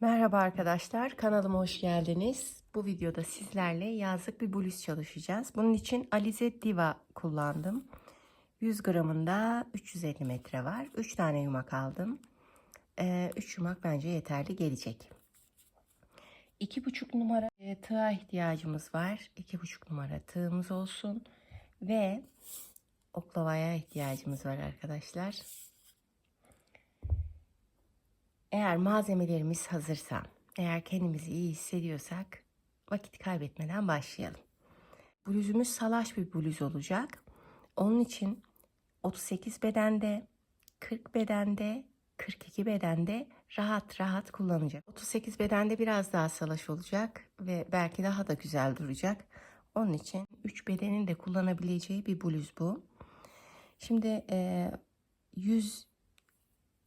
Merhaba arkadaşlar, kanalıma hoş geldiniz. Bu videoda sizlerle yazlık bir bluz çalışacağız. Bunun için Alize Diva kullandım. 100 gramında 350 metre var. 3 tane yumak aldım. 3 yumak bence yeterli gelecek. 2,5 numara e, tığa ihtiyacımız var. 2,5 numara tığımız olsun. Ve oklavaya ihtiyacımız var arkadaşlar. Eğer malzemelerimiz hazırsa, eğer kendimizi iyi hissediyorsak vakit kaybetmeden başlayalım. Bluzumuz salaş bir bluz olacak. Onun için 38 bedende, 40 bedende, 42 bedende rahat rahat kullanacak. 38 bedende biraz daha salaş olacak ve belki daha da güzel duracak. Onun için 3 bedenin de kullanabileceği bir bluz bu. Şimdi e, 100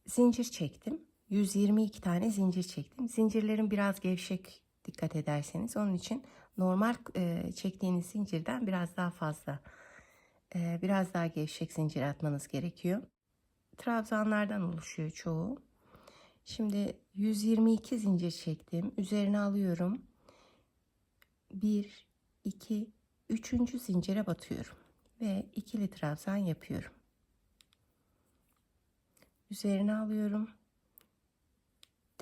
zincir çektim. 122 tane zincir çektim. Zincirlerim biraz gevşek dikkat ederseniz. Onun için normal e, çektiğiniz zincirden biraz daha fazla, e, biraz daha gevşek zincir atmanız gerekiyor. Trabzanlardan oluşuyor çoğu. Şimdi 122 zincir çektim. Üzerine alıyorum. 1, 2, 3. zincire batıyorum. Ve ikili trabzan yapıyorum. Üzerine alıyorum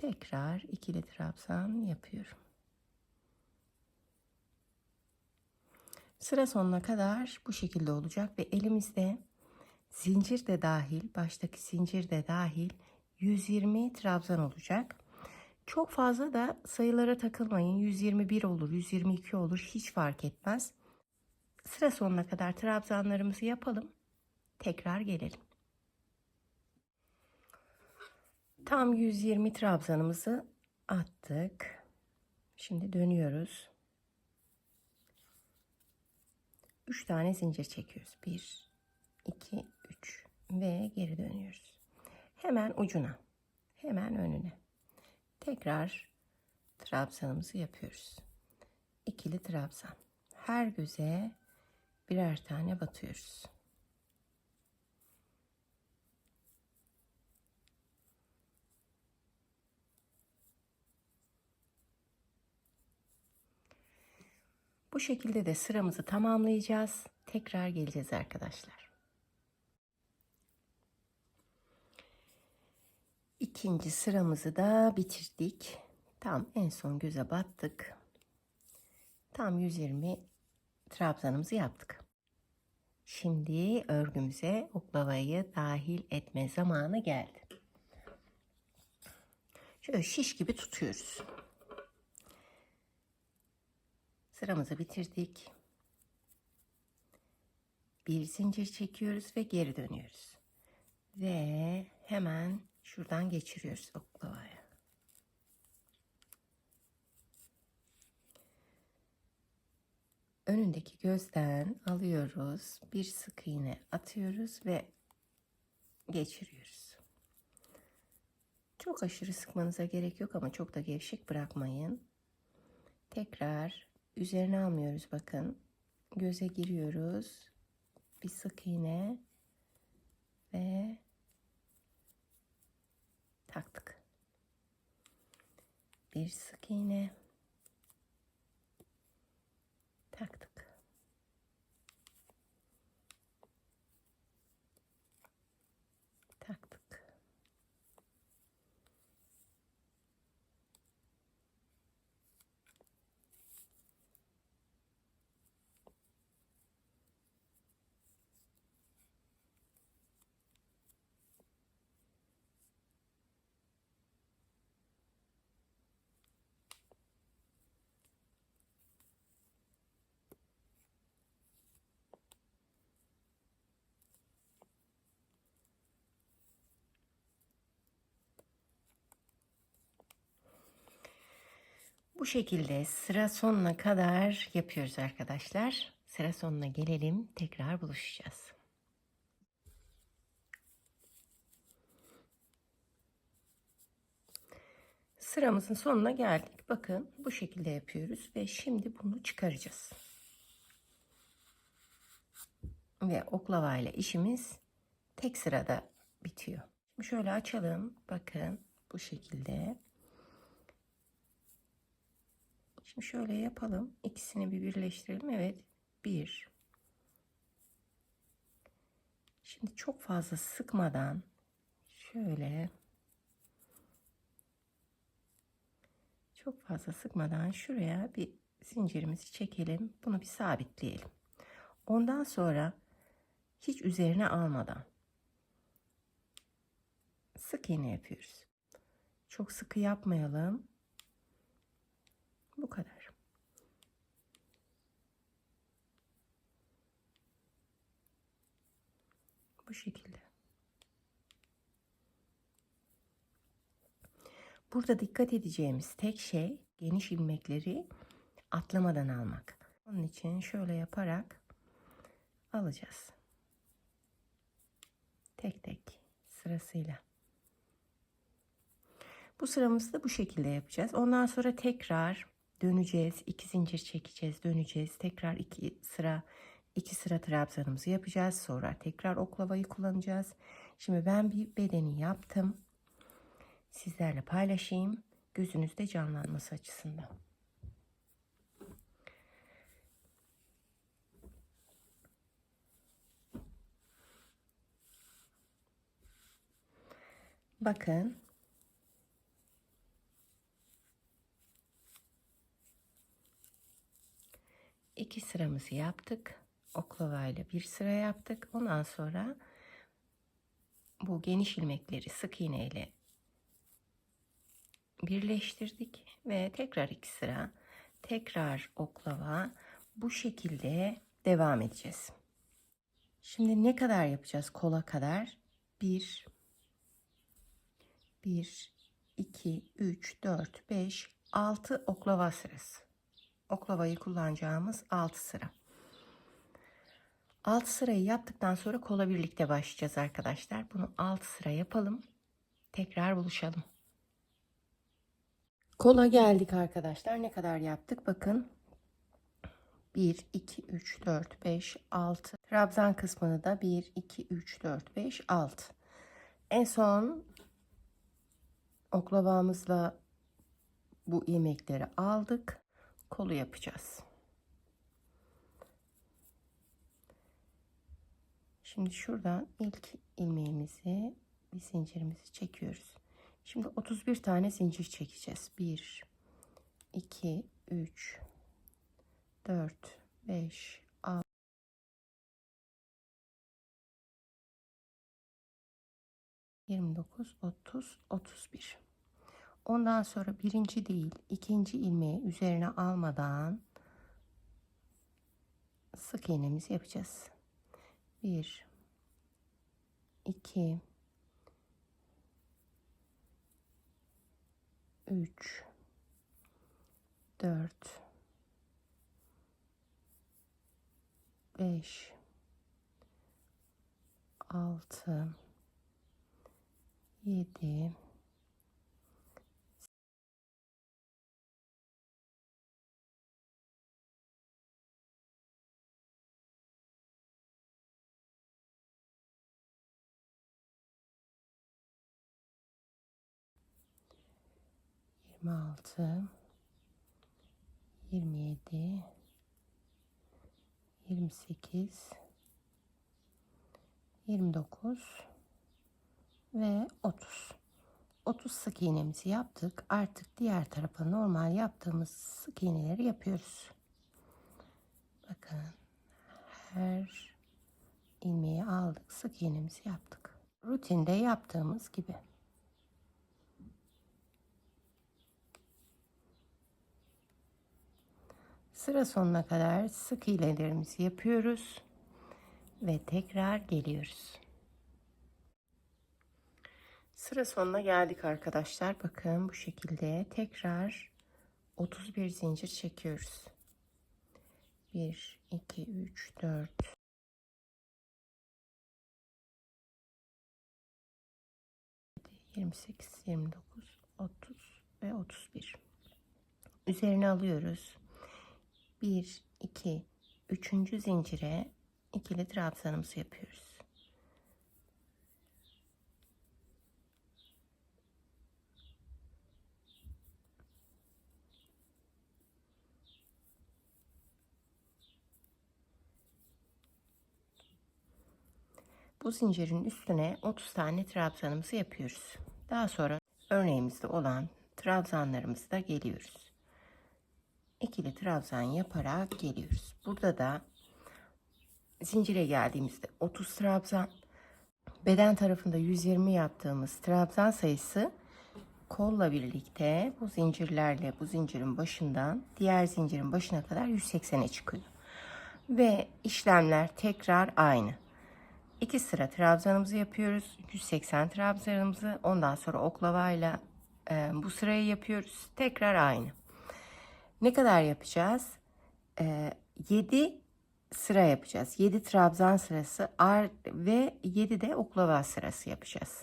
tekrar ikili trabzan yapıyorum. Sıra sonuna kadar bu şekilde olacak ve elimizde zincir de dahil, baştaki zincir de dahil 120 trabzan olacak. Çok fazla da sayılara takılmayın. 121 olur, 122 olur hiç fark etmez. Sıra sonuna kadar trabzanlarımızı yapalım. Tekrar gelelim. Tam 120 trabzanımızı attık. Şimdi dönüyoruz. 3 tane zincir çekiyoruz. 1 2 3 ve geri dönüyoruz. Hemen ucuna. Hemen önüne. Tekrar trabzanımızı yapıyoruz. İkili trabzan. Her göze birer tane batıyoruz. Bu şekilde de sıramızı tamamlayacağız. Tekrar geleceğiz arkadaşlar. İkinci sıramızı da bitirdik. Tam en son göze battık. Tam 120 trabzanımızı yaptık. Şimdi örgümüze oklavayı dahil etme zamanı geldi. Şöyle şiş gibi tutuyoruz. Sıramızı bitirdik. Bir zincir çekiyoruz ve geri dönüyoruz. Ve hemen şuradan geçiriyoruz oklavaya. Önündeki gözden alıyoruz. Bir sık iğne atıyoruz ve geçiriyoruz. Çok aşırı sıkmanıza gerek yok ama çok da gevşek bırakmayın. Tekrar Üzerine almıyoruz bakın. Göze giriyoruz. Bir sık iğne ve taktık. Bir sık iğne taktık. Bu şekilde sıra sonuna kadar yapıyoruz arkadaşlar. Sıra sonuna gelelim. Tekrar buluşacağız. Sıramızın sonuna geldik. Bakın bu şekilde yapıyoruz ve şimdi bunu çıkaracağız. Ve oklava ile işimiz tek sırada bitiyor. Şimdi şöyle açalım. Bakın bu şekilde Şimdi şöyle yapalım. İkisini bir birleştirelim. Evet. Bir. Şimdi çok fazla sıkmadan şöyle çok fazla sıkmadan şuraya bir zincirimizi çekelim. Bunu bir sabitleyelim. Ondan sonra hiç üzerine almadan sık iğne yapıyoruz. Çok sıkı yapmayalım. Bu kadar. Bu şekilde. Burada dikkat edeceğimiz tek şey geniş ilmekleri atlamadan almak. Onun için şöyle yaparak alacağız. Tek tek sırasıyla. Bu sıramızı da bu şekilde yapacağız. Ondan sonra tekrar döneceğiz. iki zincir çekeceğiz, döneceğiz. Tekrar iki sıra iki sıra trabzanımızı yapacağız. Sonra tekrar oklavayı kullanacağız. Şimdi ben bir bedeni yaptım. Sizlerle paylaşayım. Gözünüzde canlanması açısından. Bakın iki sıramızı yaptık. Oklavayla bir sıra yaptık. Ondan sonra bu geniş ilmekleri sık iğne ile birleştirdik ve tekrar iki sıra tekrar oklava bu şekilde devam edeceğiz. Şimdi ne kadar yapacağız kola kadar? 1 1 2 3 4 5 6 oklava sırası oklavayı kullanacağımız 6 sıra. 6 sırayı yaptıktan sonra kola birlikte başlayacağız arkadaşlar. Bunu 6 sıra yapalım. Tekrar buluşalım. Kola geldik arkadaşlar. Ne kadar yaptık? Bakın. 1, 2, 3, 4, 5, 6. Trabzan kısmını da 1, 2, 3, 4, 5, 6. En son oklavamızla bu yemekleri aldık kolu yapacağız. Şimdi şuradan ilk ilmeğimizi bir zincirimizi çekiyoruz. Şimdi 31 tane zincir çekeceğiz. 1 2 3 4 5 6 29 30 31 Ondan sonra birinci değil ikinci ilmeği üzerine almadan sık iğnemizi yapacağız. 1 2 3 4 5 6 7 26 27 28 29 ve 30 30 sık iğnemizi yaptık. Artık diğer tarafa normal yaptığımız sık iğneleri yapıyoruz. Bakın her ilmeği aldık sık iğnemizi yaptık. Rutinde yaptığımız gibi Sıra sonuna kadar sık iğnelerimizi yapıyoruz ve tekrar geliyoruz. Sıra sonuna geldik arkadaşlar. Bakın bu şekilde tekrar 31 zincir çekiyoruz. 1 2 3 4 28 29 30 ve 31 üzerine alıyoruz 1, 2, 3. zincire ikili trabzanımızı yapıyoruz. Bu zincirin üstüne 30 tane trabzanımızı yapıyoruz. Daha sonra örneğimizde olan trabzanlarımızı da geliyoruz. İkili trabzan yaparak geliyoruz. Burada da zincire geldiğimizde 30 trabzan, beden tarafında 120 yaptığımız trabzan sayısı kolla birlikte bu zincirlerle bu zincirin başından diğer zincirin başına kadar 180'e çıkıyor. Ve işlemler tekrar aynı. İki sıra trabzanımızı yapıyoruz. 180 trabzanımızı ondan sonra oklavayla e, bu sırayı yapıyoruz. Tekrar aynı. Ne kadar yapacağız? E, 7 sıra yapacağız. 7 trabzan sırası ve 7 de oklava sırası yapacağız.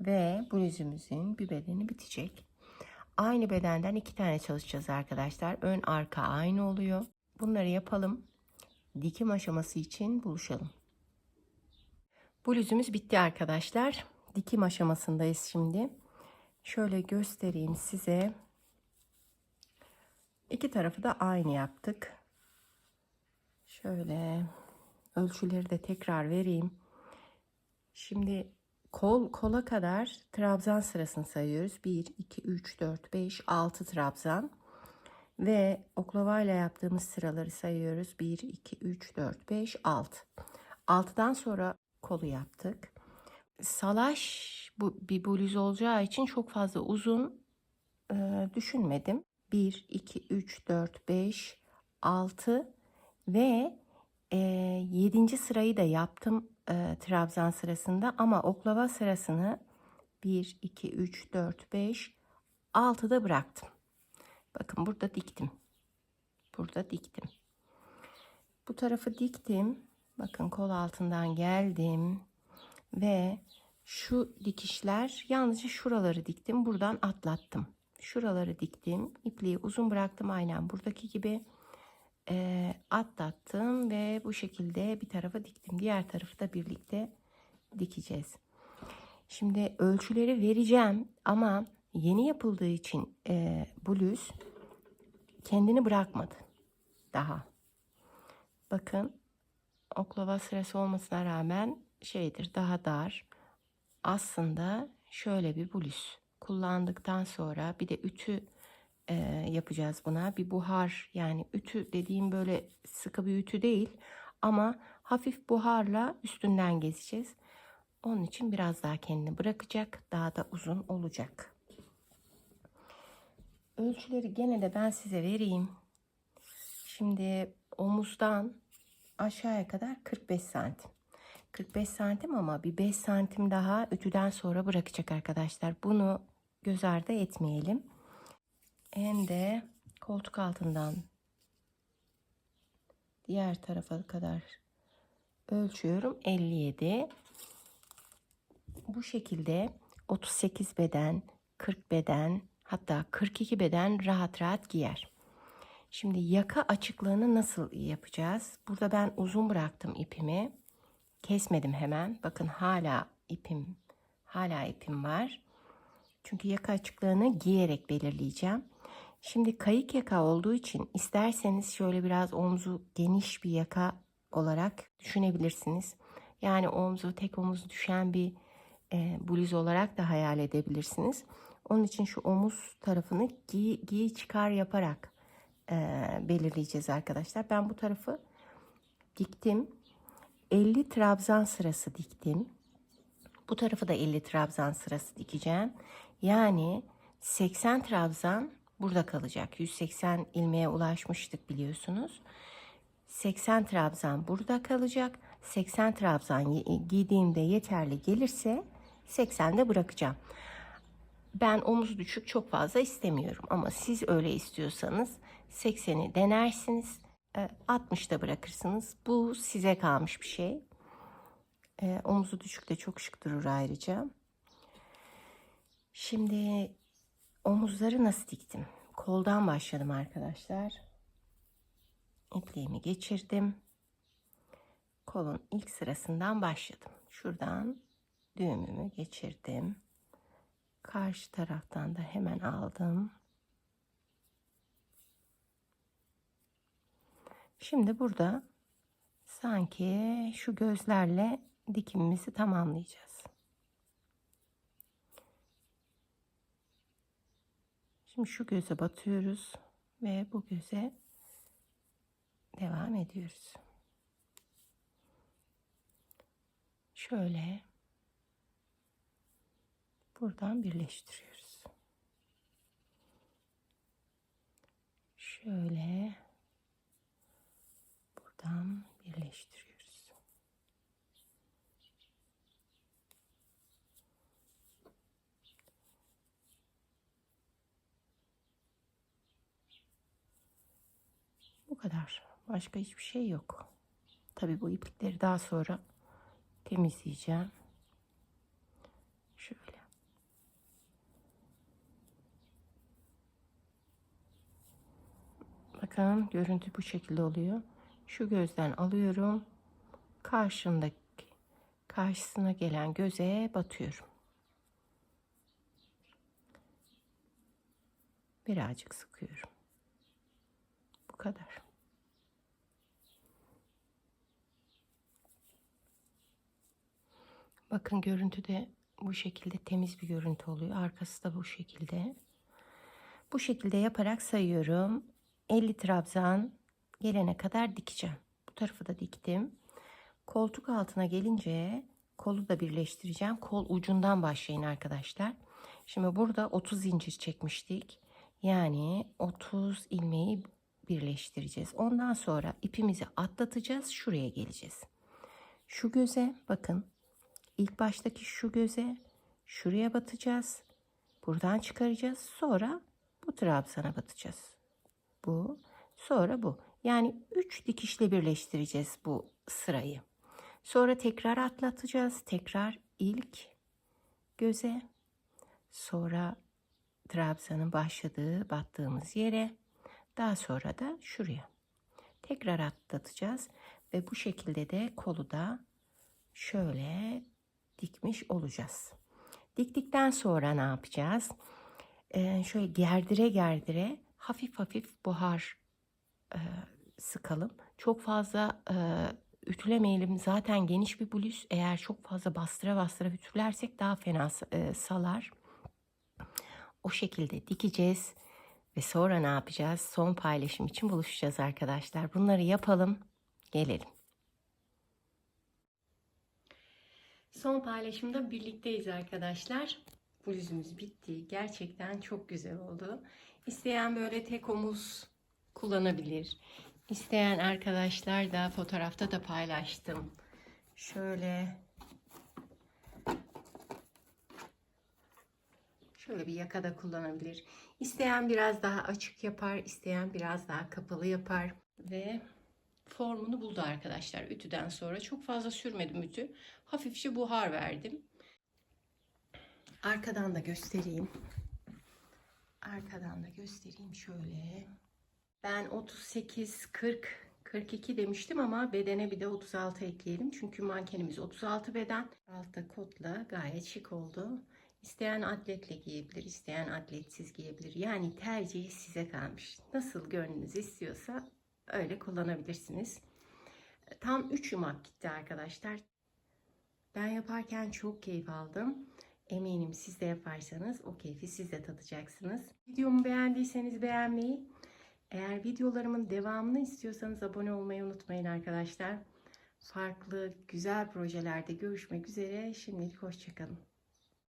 Ve yüzümüzün bir bedeni bitecek. Aynı bedenden iki tane çalışacağız arkadaşlar. Ön arka aynı oluyor. Bunları yapalım. Dikim aşaması için buluşalım. Bluzumuz bitti arkadaşlar. Dikim aşamasındayız şimdi. Şöyle göstereyim size. İki tarafı da aynı yaptık. Şöyle ölçüleri de tekrar vereyim. Şimdi kol kola kadar trabzan sırasını sayıyoruz. 1 2 3 4 5 6 trabzan. Ve oklavayla yaptığımız sıraları sayıyoruz. 1 2 3 4 5 6. 6'dan sonra kolu yaptık. Salaş bu bir bluz olacağı için çok fazla uzun e, düşünmedim. 1 2 3 4 5 6 ve e, 7. sırayı da yaptım e, trabzan sırasında ama oklava sırasını 1 2 3 4 5 6'da bıraktım. Bakın burada diktim. Burada diktim. Bu tarafı diktim. Bakın kol altından geldim ve şu dikişler yalnızca şuraları diktim. Buradan atlattım. Şuraları diktim. İpliği uzun bıraktım aynen buradaki gibi e, atlattım ve bu şekilde bir tarafa diktim. Diğer tarafı da birlikte dikeceğiz. Şimdi ölçüleri vereceğim ama yeni yapıldığı için e, bluz kendini bırakmadı daha. Bakın oklava sırası olmasına rağmen şeydir daha dar. Aslında şöyle bir bluz kullandıktan sonra bir de ütü e, yapacağız buna. Bir buhar yani ütü dediğim böyle sıkı bir ütü değil ama hafif buharla üstünden gezeceğiz. Onun için biraz daha kendini bırakacak. Daha da uzun olacak. Ölçüleri gene de ben size vereyim. Şimdi omuzdan aşağıya kadar 45 santim. 45 santim ama bir 5 santim daha ütüden sonra bırakacak arkadaşlar. Bunu göz ardı etmeyelim. Hem de koltuk altından diğer tarafa kadar ölçüyorum. 57. Bu şekilde 38 beden, 40 beden, hatta 42 beden rahat rahat giyer. Şimdi yaka açıklığını nasıl yapacağız? Burada ben uzun bıraktım ipimi. Kesmedim hemen. Bakın hala ipim hala ipim var. Çünkü yaka açıklığını giyerek belirleyeceğim. Şimdi kayık yaka olduğu için isterseniz şöyle biraz omzu geniş bir yaka olarak düşünebilirsiniz. Yani omzu tek omuz düşen bir e, bluz olarak da hayal edebilirsiniz. Onun için şu omuz tarafını giy, giy çıkar yaparak e, belirleyeceğiz arkadaşlar. Ben bu tarafı diktim. 50 trabzan sırası diktim. Bu tarafı da 50 trabzan sırası dikeceğim. Yani 80 trabzan burada kalacak. 180 ilmeğe ulaşmıştık biliyorsunuz. 80 trabzan burada kalacak. 80 trabzan giydiğimde yeterli gelirse 80'de bırakacağım. Ben omuz düşük çok fazla istemiyorum ama siz öyle istiyorsanız 80'i denersiniz. 60'da bırakırsınız. Bu size kalmış bir şey. E, omuzu düşük de çok şık durur ayrıca. Şimdi omuzları nasıl diktim? Koldan başladım arkadaşlar. İpliğimi geçirdim. Kolun ilk sırasından başladım. Şuradan düğümümü geçirdim. Karşı taraftan da hemen aldım. Şimdi burada sanki şu gözlerle dikimimizi tamamlayacağız. Şimdi şu göze batıyoruz ve bu göze devam ediyoruz. Şöyle buradan birleştiriyoruz. Şöyle birleştiriyoruz. Bu kadar. Başka hiçbir şey yok. Tabii bu iplikleri daha sonra temizleyeceğim. Şöyle. Bakın görüntü bu şekilde oluyor. Şu gözden alıyorum. Karşındaki karşısına gelen göze batıyorum. Birazcık sıkıyorum. Bu kadar. Bakın görüntü de bu şekilde temiz bir görüntü oluyor. Arkası da bu şekilde. Bu şekilde yaparak sayıyorum. 50 trabzan gelene kadar dikeceğim. Bu tarafı da diktim. Koltuk altına gelince kolu da birleştireceğim. Kol ucundan başlayın arkadaşlar. Şimdi burada 30 zincir çekmiştik. Yani 30 ilmeği birleştireceğiz. Ondan sonra ipimizi atlatacağız. Şuraya geleceğiz. Şu göze bakın. İlk baştaki şu göze şuraya batacağız. Buradan çıkaracağız. Sonra bu trabzana batacağız. Bu. Sonra bu. Yani 3 dikişle birleştireceğiz bu sırayı. Sonra tekrar atlatacağız. Tekrar ilk göze. Sonra trabzanın başladığı battığımız yere. Daha sonra da şuraya. Tekrar atlatacağız. Ve bu şekilde de kolu da şöyle dikmiş olacağız. Diktikten sonra ne yapacağız? Ee, şöyle gerdire gerdire hafif hafif buhar e, sıkalım. Çok fazla e, ütülemeyelim. Zaten geniş bir bluz. Eğer çok fazla bastıra bastıra ütülersek daha fena e, salar. O şekilde dikeceğiz. Ve sonra ne yapacağız? Son paylaşım için buluşacağız arkadaşlar. Bunları yapalım. Gelelim. Son paylaşımda birlikteyiz arkadaşlar. Bluzumuz bitti. Gerçekten çok güzel oldu. İsteyen böyle tek omuz kullanabilir. İsteyen arkadaşlar da fotoğrafta da paylaştım. Şöyle Şöyle bir yakada kullanabilir. İsteyen biraz daha açık yapar, isteyen biraz daha kapalı yapar ve formunu buldu arkadaşlar ütüden sonra. Çok fazla sürmedim ütü. Hafifçe buhar verdim. Arkadan da göstereyim. Arkadan da göstereyim şöyle. Ben 38, 40, 42 demiştim ama bedene bir de 36 ekleyelim. Çünkü mankenimiz 36 beden. Altta kotla gayet şık oldu. İsteyen atletle giyebilir, isteyen atletsiz giyebilir. Yani tercihi size kalmış. Nasıl gönlünüz istiyorsa öyle kullanabilirsiniz. Tam 3 yumak gitti arkadaşlar. Ben yaparken çok keyif aldım. Eminim siz de yaparsanız o keyfi siz de tadacaksınız. Videomu beğendiyseniz beğenmeyi, eğer videolarımın devamını istiyorsanız abone olmayı unutmayın arkadaşlar. Farklı güzel projelerde görüşmek üzere. Şimdilik hoşçakalın.